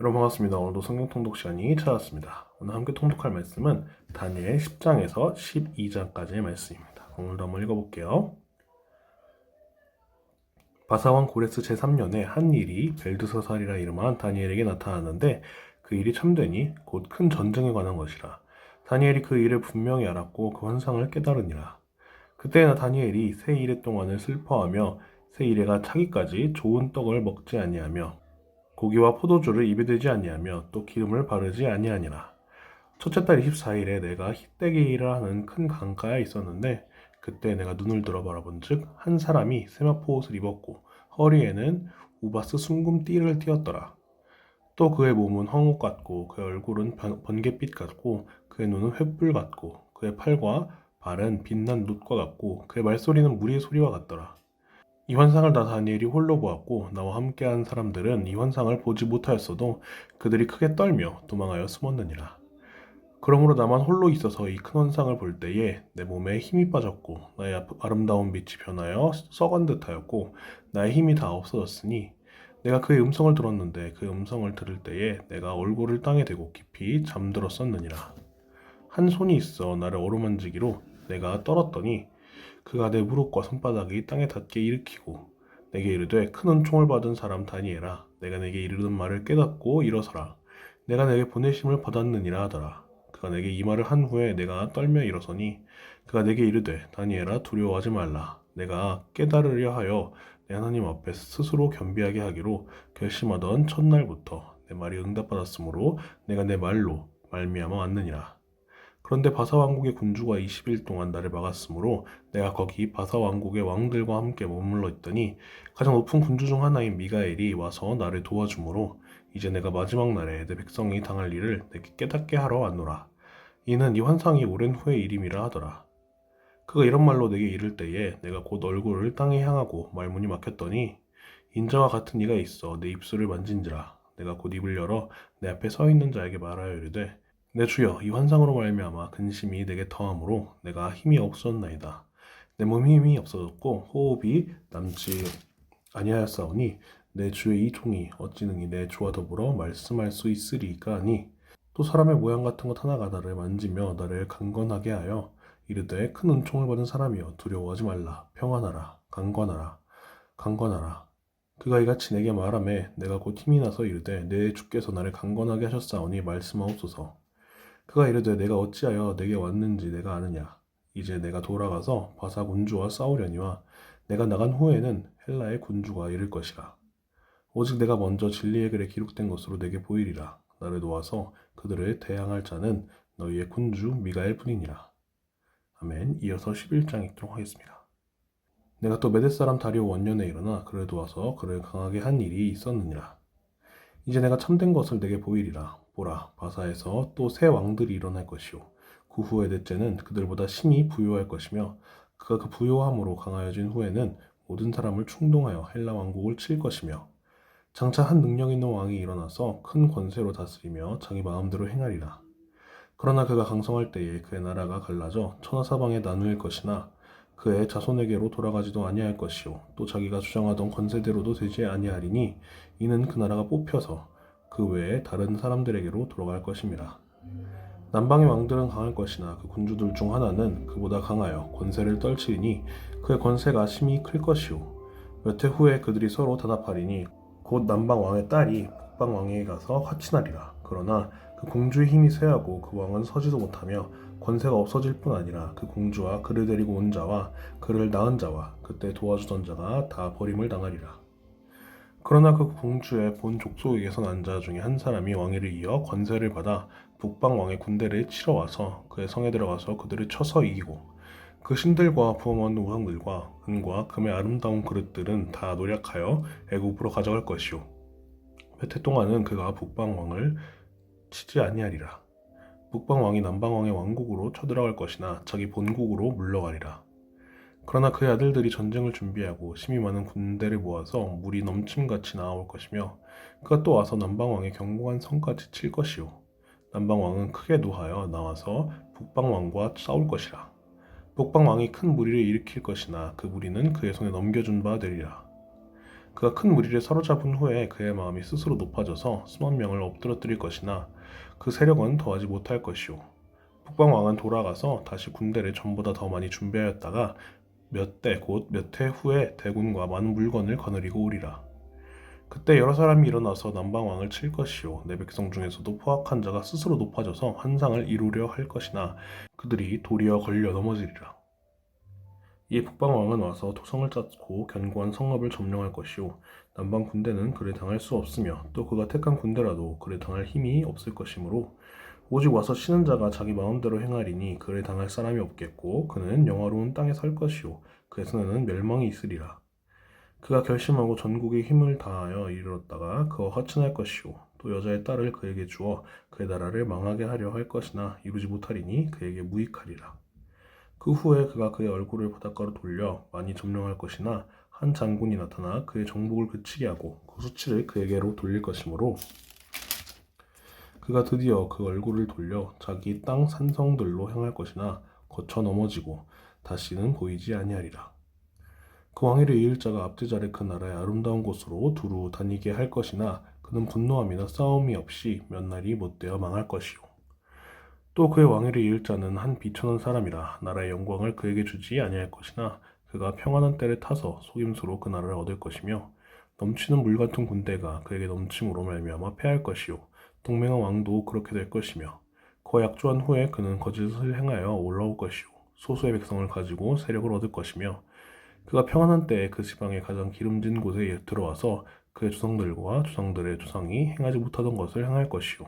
여러분 반갑습니다. 오늘도 성경 통독 시간이 찾아왔습니다. 오늘 함께 통독할 말씀은 다니엘 10장에서 12장까지의 말씀입니다. 오늘도 한번 읽어볼게요. 바사왕 고레스 제3년에 한 일이 벨드서살이라 이름한 다니엘에게 나타났는데 그 일이 참되니 곧 큰 전쟁에 관한 것이라. 다니엘이 그 일을 분명히 알았고 그 환상을 깨달으니라. 그때나 다니엘이 세 일의 동안을 슬퍼하며 세 일에가 차기까지 좋은 떡을 먹지 아니하며 고기와 포도주를 입에 대지 아니하며 또 기름을 바르지 아니하니라. 첫째 달 24일에 내가 히데게이라 하는 큰 강가에 있었는데 그때 내가 눈을 들어 바라본즉 한 사람이 세마포 옷을 입었고 허리에는 우바스 순금 띠를 띠었더라. 또 그의 몸은 황옥 같고 그의 얼굴은 번- 번갯빛 같고 그의 눈은 횃불 같고 그의 팔과 발은 빛난 놋과 같고 그의 말소리는 무리의 소리와 같더라. 이 환상을 다 다니엘이 홀로 보았고 나와 함께한 사람들은 이 환상을 보지 못하였어도 그들이 크게 떨며 도망하여 숨었느니라. 그러므로 나만 홀로 있어서 이 큰 환상을 볼 때에 내 몸에 힘이 빠졌고 나의 아- 아름다운 빛이 변하여 썩은 듯하였고 나의 힘이 다 없어졌으니 내가 그의 음성을 들었는데 그 음성을 들을 때에 내가 얼굴을 땅에 대고 깊이 잠들었었느니라. 한 손이 있어 나를 어루만지기로 내가 떨었더니 그가 내 무릎과 손바닥이 땅에 닿게 일으키고 내게 이르되 큰 은총을 받은 사람 다니엘아 내가 내게 이르는 말을 깨닫고 일어서라. 내가 내게 보내심을 받았느니라 하더라. 그가 내게 이 말을 한 후에 내가 떨며 일어서니 그가 내게 이르되 다니엘아 두려워하지 말라. 내가 깨달으려 하여 내 하나님 앞에 스스로 겸비하게 하기로 결심하던 첫날부터 내 말이 응답받았으므로 내가 내 말로 말미암아 왔느니라 그런데 바사 왕국의 군주가 20일 동안 나를 막았으므로 내가 거기 바사 왕국의 왕들과 함께 머물러 있더니 가장 높은 군주 중 하나인 미가엘이 와서 나를 도와주므로 이제 내가 마지막 날에 내 백성이 당할 일을 내게 깨닫게 하러 왔노라. 이는 이 환상이 오랜 후의 일임이라 하더라. 그가 이런 말로 내게 이를 때에 내가 곧 얼굴을 땅에 향하고 말문이 막혔더니 인자와 같은 이가 있어 내 입술을 만진지라 내가 곧 입을 열어 내 앞에 서 있는 자에게 말하여 이르되 내 주여 이 환상으로 말미암아 근심이 내게 더함으로 내가 힘이 없었나이다. 내 몸이 힘이 없어졌고 호흡이 남지 아니하였사오니 내 주의 이 종이 어찌 능히 내 주와 더불어 말씀할 수 있으리까 하니? 또 사람의 모양 같은 것 하나가 나를 만지며 나를 강건하게 하여 이르되 큰 은총을 받은 사람이여 두려워하지 말라. 평안하라. 강건하라. 강건하라. 그가 이같이 내게 말하매 내가 곧 힘이 나서 이르되 내 주께서 나를 강건하게 하셨사오니 말씀하옵소서 그가 이르되 내가 어찌하여 내게 왔는지 내가 아느냐? 이제 내가 돌아가서 바사 군주와 싸우려니와 내가 나간 후에는 헬라의 군주가 이를 것이라. 오직 내가 먼저 진리의 글에 기록된 것으로 내게 보이리라. 나를 도와서 그들을 대항할 자는 너희의 군주 미가엘 뿐이니라. 아멘. 이어서 11장 읽도록 하겠습니다. 내가 또 메데 사람 다리오 원년에 일어나 그를 도와서 그를 강하게 한 일이 있었느니라. 이제 내가 참된 것을 내게 보이리라 보라 바사에서 또 새 왕들이 일어날 것이요 그 후에 넷째는 그들보다 심히 부요할 것이며 그가 그 부요함으로 강하여진 후에는 모든 사람을 충동하여 헬라 왕국을 칠 것이며 장차 한 능력 있는 왕이 일어나서 큰 권세로 다스리며 자기 마음대로 행하리라. 그러나 그가 강성할 때에 그의 나라가 갈라져 천하 사방에 나누일 것이나 그의 자손에게로 돌아가지도 아니할 것이요 또 자기가 주장하던 권세대로도 되지 아니하리니 이는 그 나라가 뽑혀서 그 외에 다른 사람들에게로 돌아갈 것임이라. 남방의 왕들은 강할 것이나 그 군주들 중 하나는 그보다 강하여 권세를 떨치리니 그의 권세가 심히 클 것이요. 몇 해 후에 그들이 서로 단합하리니 곧 남방 왕의 딸이 북방 왕에게 가서 화친하리라. 그러나 그 공주의 힘이 쇠하고 그 왕은 서지도 못하며 권세가 없어질 뿐 아니라 그 공주와 그를 데리고 온 자와 그를 낳은 자와 그때 도와주던 자가 다 버림을 당하리라. 그러나 그 공주의 본 족속에게서 난 자 중에 한 사람이 왕위를 이어 권세를 받아 북방 왕의 군대를 치러 와서 그의 성에 들어가서 그들을 쳐서 이기고 그 신들과 부엄한 우상들과 은과 금의 아름다운 그릇들은 다 노력하여 애굽으로 가져갈 것이요 몇해 동안은 그가 북방 왕을 치지 아니하리라. 북방 왕이 남방 왕의 왕국으로 쳐들어갈 것이나 자기 본국으로 물러가리라 그러나 그의 아들들이 전쟁을 준비하고 심히 많은 군대를 모아서 물이 넘침같이 나아올 것이며 그가 또 와서 남방왕의 견고한 성까지 칠 것이요. 남방왕은 크게 노하여 나와서 북방왕과 싸울 것이라. 북방왕이 큰 무리를 일으킬 것이나 그 무리는 그의 손에 넘겨준 바 되리라. 그가 큰 무리를 사로잡은 후에 그의 마음이 스스로 높아져서 수만 명을 엎드러뜨릴 것이나 그 세력은 더하지 못할 것이오. 북방 왕은 돌아가서 다시 군대를 전보다 더 많이 준비하였다가 몇 대 곧 몇 해 후에 대군과 많은 물건을 거느리고 오리라. 그때 여러 사람이 일어나서 남방 왕을 칠 것이요 내 백성 중에서도 포악한 자가 스스로 높아져서 환상을 이루려 할 것이나 그들이 도리어 걸려 넘어지리라. 이에 북방 왕은 와서 토성을 쌓고 견고한 성읍을 점령할 것이요 남방 군대는 그를 당할 수 없으며 또 그가 택한 군대라도 그를 당할 힘이 없을 것이므로 오직 와서 치는 자가 자기 마음대로 행하리니 그를 당할 사람이 없겠고 그는 영화로운 땅에 살 것이요 그의 손에는 멸망이 있으리라. 그가 결심하고 전국에 힘을 다하여 이르렀다가 그와 화친할 것이요 또 여자의 딸을 그에게 주어 그의 나라를 망하게 하려 할 것이나 이루지 못하리니 그에게 무익하리라. 그 후에 그가 그의 얼굴을 바닷가로 돌려 많이 점령할 것이나 한 장군이 나타나 그의 정복을 그치게 하고 그 수치를 그에게로 돌릴 것이므로 그가 드디어 그 얼굴을 돌려 자기 땅 산성들로 향할 것이나 거쳐 넘어지고 다시는 보이지 아니하리라. 그 왕위를 이을 자가 압제자를 그 나라의 아름다운 곳으로 두루 다니게 할 것이나 그는 분노함이나 싸움이 없이 몇 날이 못되어 망할 것이요. 또 그의 왕위를 이을 자는 한 비천한 사람이라 나라의 영광을 그에게 주지 아니할 것이나 그가 평안한 때를 타서 속임수로 그 나라를 얻을 것이며 넘치는 물 같은 군대가 그에게 넘침으로 말미암아 패할 것이요 동맹한 왕도 그렇게 될 것이며 그와 약조한 후에 그는 거짓을 행하여 올라올 것이요 소수의 백성을 가지고 세력을 얻을 것이며 그가 평안한 때에 그 지방의 가장 기름진 곳에 들어와서 그의 조상들과 조상들의 조상이 행하지 못하던 것을 행할 것이요.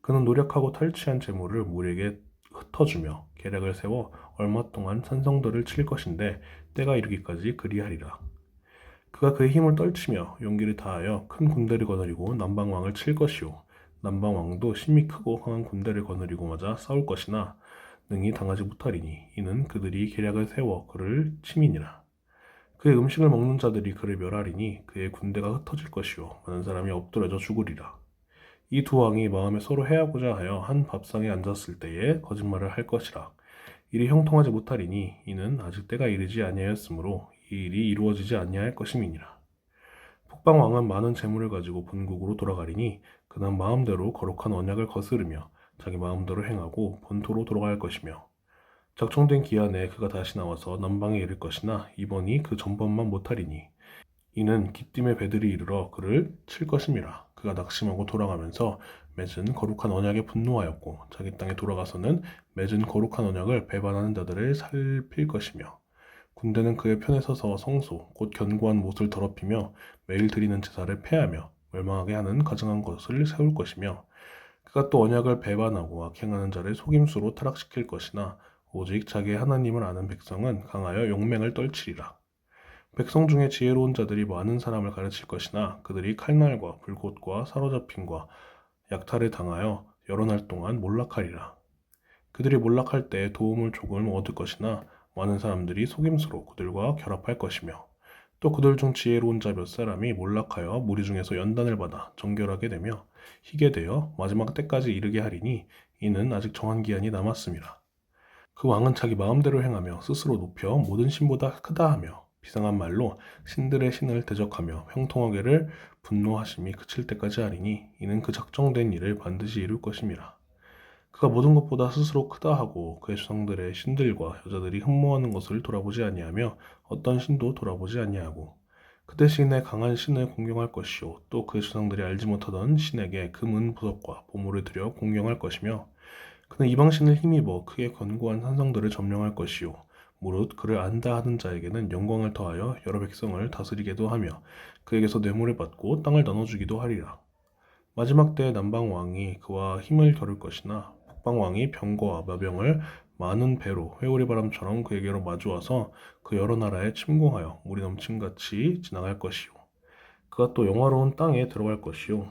그는 노력하고 탈취한 재물을 물에게 흩어주며 계략을 세워 얼마 동안 산성들을 칠 것인데 때가 이르기까지 그리하리라. 그가 그의 힘을 떨치며 용기를 다하여 큰 군대를 거느리고 남방왕을 칠 것이요. 남방 왕도 심히 크고 강한 군대를 거느리고 맞아 싸울 것이나 능히 당하지 못하리니 이는 그들이 계략을 세워 그를 침이니라. 그의 음식을 먹는 자들이 그를 멸하리니 그의 군대가 흩어질 것이요 많은 사람이 엎드려져 죽으리라. 이 두 왕이 마음에 서로 해하고자 하여 한 밥상에 앉았을 때에 거짓말을 할 것이라. 일이 형통하지 못하리니 이는 아직 때가 이르지 아니하였으므로 이 일이 이루어지지 아니할 것임이니라. 북방 왕은 많은 재물을 가지고 본국으로 돌아가리니 그는 마음대로 거룩한 언약을 거스르며 자기 마음대로 행하고 본토로 돌아갈 것이며 작정된 기한 에 그가 다시 나와서 남방에 이를 것이나 이번이 그 전번만 못하리니 이는 기띔의 배들이 이르러 그를 칠 것임이라. 그가 낙심하고 돌아가면서 맺은 거룩한 언약에 분노하였고 자기 땅에 돌아가서는 맺은 거룩한 언약을 배반하는 자들을 살필 것이며 군대는 그의 편에 서서 성소 곧 견고한 못을 더럽히며 매일 드리는 제사를 폐하며 멸망하게 하는 가증한 것을 세울 것이며 그가 또 언약을 배반하고 악행하는 자를 속임수로 타락시킬 것이나 오직 자기의 하나님을 아는 백성은 강하여 용맹을 떨치리라. 백성 중에 지혜로운 자들이 많은 사람을 가르칠 것이나 그들이 칼날과 불꽃과 사로잡힘과 약탈을 당하여 여러 날 동안 몰락하리라. 그들이 몰락할 때 도움을 조금 얻을 것이나 많은 사람들이 속임수로 그들과 결합할 것이며 또 그들 중 지혜로운 자 몇 사람이 몰락하여 무리 중에서 연단을 받아 정결하게 되며 희게 되어 마지막 때까지 이르게 하리니 이는 아직 정한 기한이 남았습니다. 그 왕은 자기 마음대로 행하며 스스로 높여 모든 신보다 크다 하며 비상한 말로 신들의 신을 대적하며 형통하게를 분노하심이 그칠 때까지 하리니 이는 그 작정된 일을 반드시 이룰 것임이라. 그가 모든 것보다 스스로 크다 하고 그의 조상들의 신들과 여자들이 흠모하는 것을 돌아보지 아니하며 어떤 신도 돌아보지 아니하고 그 대신에 강한 신을 공경할 것이요 또 그의 조상들이 알지 못하던 신에게 금은 부석과 보물을 들여 공경할 것이며 그는 이방신을 힘입어 크게 견고한 산성들을 점령할 것이요 무릇 그를 안다 하는 자에게는 영광을 더하여 여러 백성을 다스리게도 하며 그에게서 뇌물을 받고 땅을 나눠주기도 하리라. 마지막 때에 남방 왕이 그와 힘을 겨룰 것이나 북방 왕이 병거와 마병을 많은 배로 회오리 바람처럼 그에게로 마주와서 그 여러 나라에 침공하여 물이 넘침같이 지나갈 것이요. 그가 또 영화로운 땅에 들어갈 것이요.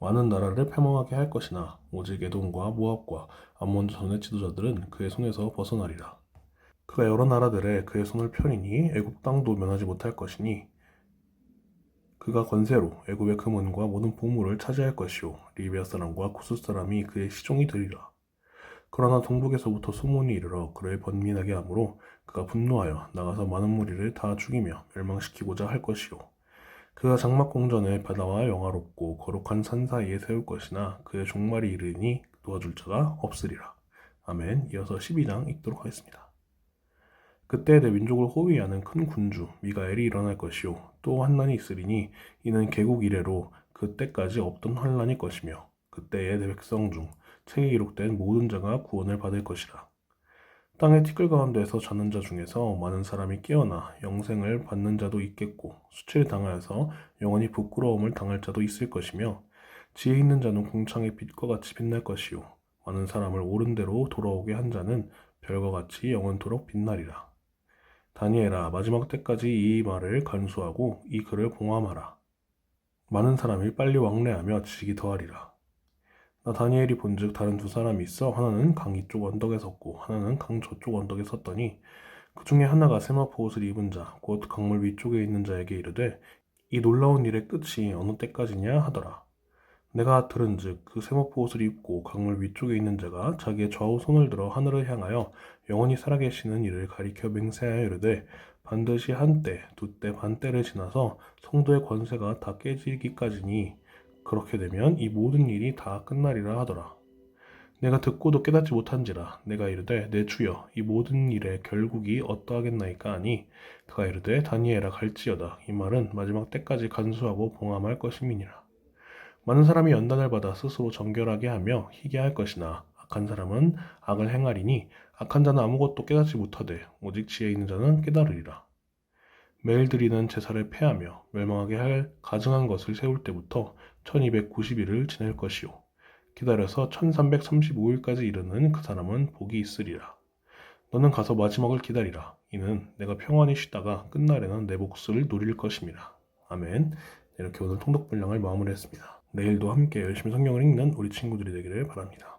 많은 나라를 패망하게 할 것이나 오직 에돔과 모압과 암몬 자손의 지도자들은 그의 손에서 벗어나리라. 그가 여러 나라들에 그의 손을 펴리니 애굽 땅도 면하지 못할 것이니 그가 건세로 애굽의 금은과 모든 보물을 차지할 것이요 리비아 사람과 구스 사람이 그의 시종이 되리라. 그러나 동북에서부터 소문이 이르러 그를 번민하게 하므로 그가 분노하여 나가서 많은 무리를 다 죽이며 멸망시키고자 할 것이요. 그가 장막 공전을 바다와 영화롭고 거룩한 산 사이에 세울 것이나 그의 종말이 이르니 도와줄 자가 없으리라. 아멘. 이어서 12장 읽도록 하겠습니다. 그때 내 민족을 호위하는 큰 군주 미가엘이 일어날 것이요 또 환난이 있으리니 이는 개국 이래로 그때까지 없던 환난일 것이며 그때에 내 백성 중 책에 기록된 모든 자가 구원을 받을 것이라. 땅의 티끌 가운데서 자는 자 중에서 많은 사람이 깨어나 영생을 받는 자도 있겠고 수치를 당하여서 영원히 부끄러움을 당할 자도 있을 것이며 지혜 있는 자는 공창의 빛과 같이 빛날 것이요 많은 사람을 옳은 대로 돌아오게 한 자는 별과 같이 영원토록 빛나리라. 다니엘아 마지막 때까지 이 말을 간수하고 이 글을 봉함하라. 많은 사람이 빨리 왕래하며 지식이 더하리라. 나 다니엘이 본즉 다른 두 사람이 있어 하나는 강 이쪽 언덕에 섰고 하나는 강 저쪽 언덕에 섰더니 그 중에 하나가 세마포 옷을 입은 자 곧 강물 위쪽에 있는 자에게 이르되 이 놀라운 일의 끝이 어느 때까지냐 하더라. 내가 들은즉 그 세마포 옷을 입고 강물 위쪽에 있는 자가 자기의 좌우 손을 들어 하늘을 향하여 영원히 살아계시는 이를 가리켜 맹세하여 이르되 반드시 한때 두 때 반때를 지나서 성도의 권세가 다 깨지기까지니 그렇게 되면 이 모든 일이 다 끝나리라 하더라. 내가 듣고도 깨닫지 못한지라 내가 이르되 내 주여 이 모든 일의 결국이 어떠하겠나이까 하니 그가 이르되 다니엘아 갈지어다 이 말은 마지막 때까지 간수하고 봉함할 것임이니라. 많은 사람이 연단을 받아 스스로 정결하게 하며 희게 할 것이나 악한 사람은 악을 행하리니 악한 자는 아무것도 깨닫지 못하되 오직 지혜 있는 자는 깨달으리라. 매일 드리는 제사를 폐하며 멸망하게 할 가증한 것을 세울 때부터 1290일을 지낼 것이요. 기다려서 1335일까지 이르는 그 사람은 복이 있으리라. 너는 가서 마지막을 기다리라. 이는 내가 평안히 쉬다가 끝날에는 내 몫을 누릴 것입니다. 아멘. 네, 이렇게 오늘 통독 분량을 마무리했습니다. 내일도 함께 열심히 성경을 읽는 우리 친구들이 되기를 바랍니다.